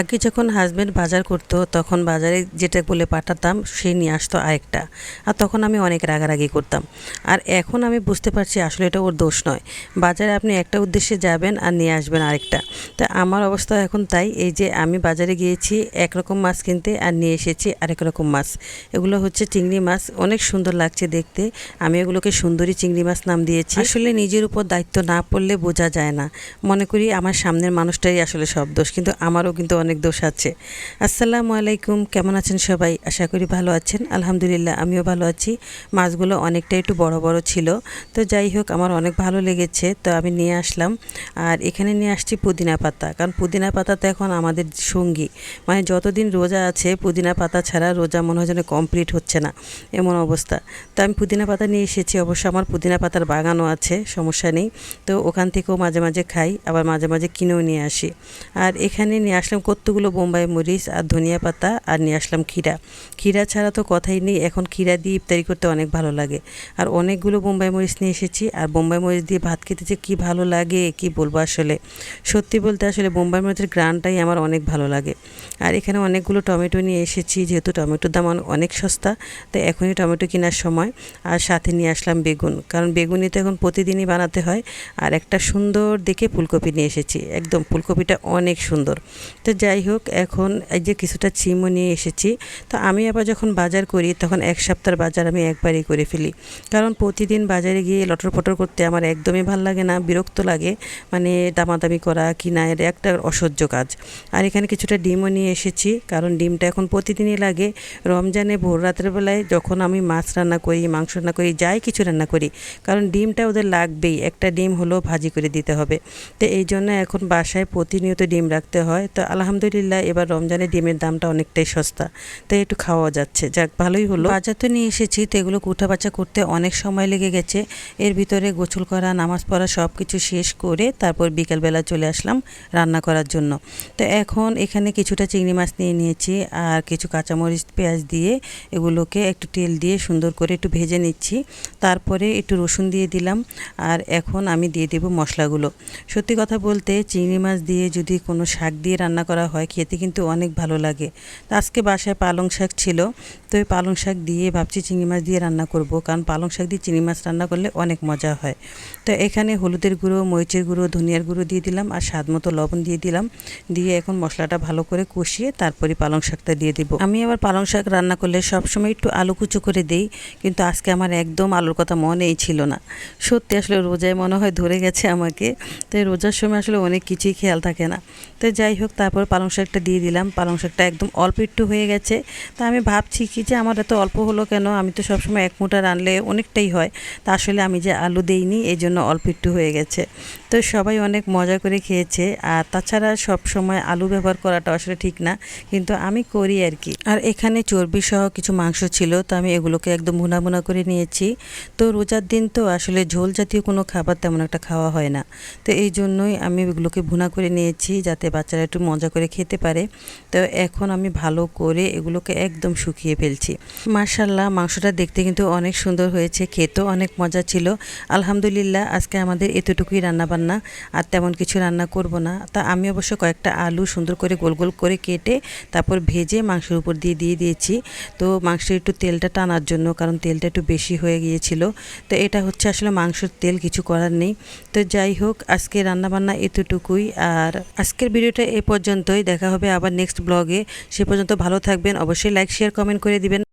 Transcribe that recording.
আগে যখন হাজব্যান্ড বাজার করতো, তখন বাজারে যেটা বলে পাঠাতাম, সে নিয়ে আসতো আরেকটা। আর তখন আমি অনেক রাগারাগি করতাম। আর এখন আমি বুঝতে পারছি আসলে এটা ওর দোষ নয়। বাজারে আপনি একটা উদ্দেশ্যে যাবেন আর নিয়ে আসবেন আরেকটা। তা আমার অবস্থা এখন তাই, এই যে আমি বাজারে গিয়েছি, একরকম মাছ কিনতে আর নিয়ে এসেছি আরেক রকম মাছ। এগুলো হচ্ছে চিংড়ি মাছ, অনেক সুন্দর লাগছে দেখতে। আমি এগুলোকে সুন্দরী চিংড়ি মাছ নাম দিয়েছি। আসলে নিজের উপর দায়িত্ব না পড়লে বোঝা যায় না। মনে করি আমার সামনের মানুষটাই আসলে সব দোষ, কিন্তু আমারও কিন্তু অনেক দোষ আছে। আসসালামু আলাইকুম, কেমন আছেন সবাই? আশা করি ভালো আছেন। আলহামদুলিল্লাহ, আমিও ভালো আছি। মাছগুলো অনেকটা একটু বড় বড় ছিল। তো যাই হোক, আমার অনেক ভালো লেগেছে। তো আমি নিয়ে আসলাম। আর এখানে নিয়ে আসছি পুদিনা পাতা। কারণ পুদিনা পাতা তো এখন আমাদের সঙ্গী। মানে যতদিন রোজা আছে, পুদিনা পাতা ছাড়া রোজা মনে হয় যেন কমপ্লিট হচ্ছে না। এমন অবস্থা। তো আমি পুদিনা পাতা নিয়ে এসেছি। অবশ্য আমার পুদিনা পাতার বাগানও আছে, সমস্যা নেই। তো ওখান থেকেও মাঝে মাঝে খাই, আবার মাঝে মাঝে কিনেও নিয়ে আসি। আর এখানে নিয়ে আসলাম কতগুলো বোম্বাই মরিচ আর ধনিয়া পাতা আর নিয়ে আসলাম ক্ষীরা। ক্ষীরা ছাড়া তো কথাই নেই, এখন ক্ষীরা দিয়ে ইফতারি করতে অনেক ভালো লাগে। আর অনেকগুলো বোম্বাই মরিচ নিয়ে এসেছি আর বোম্বাই মরিচ দিয়ে ভাত খেতে যে কী ভালো লাগে, কি বলব আসলে? সত্যি বলতে আসলে বোম্বাই মরিচের গ্রানটাই আমার অনেক ভালো লাগে। আর এখানে অনেকগুলো টমেটো নিয়ে এসেছি, যেহেতু টমেটোর দাম অনেক সস্তা তো এখনই টমেটো কেনার সময় আর সাথে নিয়ে আসলাম বেগুন। কারণ বেগুনি তো এখন প্রতিদিনই বানাতে হয়। আর একটা সুন্দর দেখে ফুলকপি নিয়ে এসেছি, একদম ফুলকপিটা অনেক সুন্দর। তো যাই হোক, এখন এই যে কিছুটা চিমও নিয়ে এসেছি। তো আমি আবার যখন বাজার করি, তখন এক সপ্তাহের বাজার আমি একবারই করে ফেলি। কারণ প্রতিদিন বাজারে গিয়ে লটর পটর করতে আমার একদমই ভালো লাগে না, বিরক্ত লাগে। মানে দামাদামি করা, কিনা, এর একটা অসহ্য কাজ। আর এখানে কিছুটা ডিমও নিয়ে এসেছি, কারণ ডিমটা এখন প্রতিদিনই লাগে। রমজানে ভোর রাতের বেলায় যখন আমি মাছ রান্না করি, মাংস রান্না করি, যাই কিছু রান্না করি, কারণ ডিমটা ওদের লাগবেই। একটা ডিম হলেও ভাজি করে দিতে হবে। তো এই জন্য এখন বাসায় প্রতিনিয়ত ডিম রাখতে হয়। তো আলহামদুলিল্লাহ এবার রমজানে ডিমের দামটা অনেকটাই সস্তা। তাই একটু খাওয়া যাচ্ছে। যাক, ভালোই হলো। বাজার তো নিয়ে এসেছি, তো এগুলো কুঠা বাচা করতে অনেক সময় লেগে গেছে। এর ভিতরে গোসল করা, নামাজ পড়া সব কিছু শেষ করে তারপর বিকালবেলা চলে আসলাম রান্না করার জন্য। তো এখন এখানে কিছুটা চিংড়ি মাছ নিয়ে নিয়েছি আর কিছু কাঁচামরিচ, পেঁয়াজ দিয়ে এগুলোকে একটু তেল দিয়ে সুন্দর করে একটু ভেজে নিচ্ছি। তারপরে একটু রসুন দিয়ে দিলাম আর এখন আমি দিয়ে দেব মশলাগুলো। সত্যি কথা বলতে, চিংড়ি মাছ দিয়ে যদি কোনো শাক দিয়ে রান্না করা হয় খেতে কিন্তু অনেক ভালো লাগে। আজকে বাসায় পালং শাক ছিল। তো পালং শাক দিয়ে ভাবছি চিংড়ি মাছ দিয়ে রান্না করব, কারণ পালং শাক দিয়ে চিংড়ি মাছ রান্না করলে অনেক মজা হয়। তো এখানে হলুদের গুঁড়ো, মরিচের গুঁড়ো, ধনিয়ার গুঁড়ো দিয়ে দিলাম আর স্বাদ মতো লবণ দিয়ে দিলাম। দিয়ে এখন মশলাটা ভালো করে কষিয়ে তারপরে পালং শাকটা দিয়ে দিব। আমি আবার পালং শাক রান্না করলে সবসময় একটু আলু কুচো করে দেই, কিন্তু আজকে আমার একদম আলুর কথা মনেই ছিল না। সত্যি আসলে রোজায় মনে হয় ধরে গেছে আমাকে তো রোজার সময় আসলে অনেক কিছুই খেয়াল থাকে না। তো যাই হোক, তারপর পালং শাকটা দিয়ে দিলাম। পালং শাকটা একদম অল্প একটু হয়ে গেছে, তা আমি ভাবছি কি যে আমার এত অল্প হলো কেন? আমি তো সবসময় এক মুঠা রানলে অনেকটাই হয়। তা আসলে আমি যে আলু দেইনি এই জন্য অল্প একটু হয়ে গেছে। তো সবাই অনেক মজা করে খেয়েছে। আর তাছাড়া সব সময় আলু ব্যবহার করাটা আসলে ঠিক না। কিন্তু আমি করি আর কি। আর এখানে চর্বি সহ কিছু মাংস ছিল, তো আমি এগুলোকে একদম ভুনা ভুনা করে নিয়েছি। তো রোজার দিন তো আসলে ঝোল জাতীয় কোনো খাবার তেমন একটা খাওয়া হয় না। তো এই জন্যই আমি এগুলোকে ভুনা করে নিয়েছি, যাতে বাচ্চারা একটু মজা করে খেতে পারে। তো এখন আমি ভালো করে এগুলোকে একদম শুকিয়ে ফেলছি। মার্শাল্লাহ মাংসটা দেখতে কিন্তু অনেক সুন্দর হয়েছে, খেতেও অনেক মজা ছিল। আলহামদুলিল্লাহ, আজকে আমাদের এতটুকুই রান্না বান্না আর তেমন কিছু রান্না করব না। তা আমি অবশ্য কয়েকটা আলু সুন্দর করে গোল গোল করে কেটে তারপর ভেজে মাংসের উপর দিয়ে দিয়ে দিয়েছি। তো মাংসের একটু তেলটা টানার জন্য, কারণ তেলটা একটু বেশি হয়ে গিয়েছিল। তো এটা হচ্ছে আসলে মাংসের তেল, কিছু করার নেই। তো যাই হোক, আজকে রান্নাবান্না এতটুকুই, আর আজকের ভিডিওটা এ পর্যন্তই। দেখা হবে আবার নেক্সট ব্লগে সে পর্যন্ত ভালো থাকবেন। অবশ্যই লাইক শেয়ার কমেন্ট করে দিবেন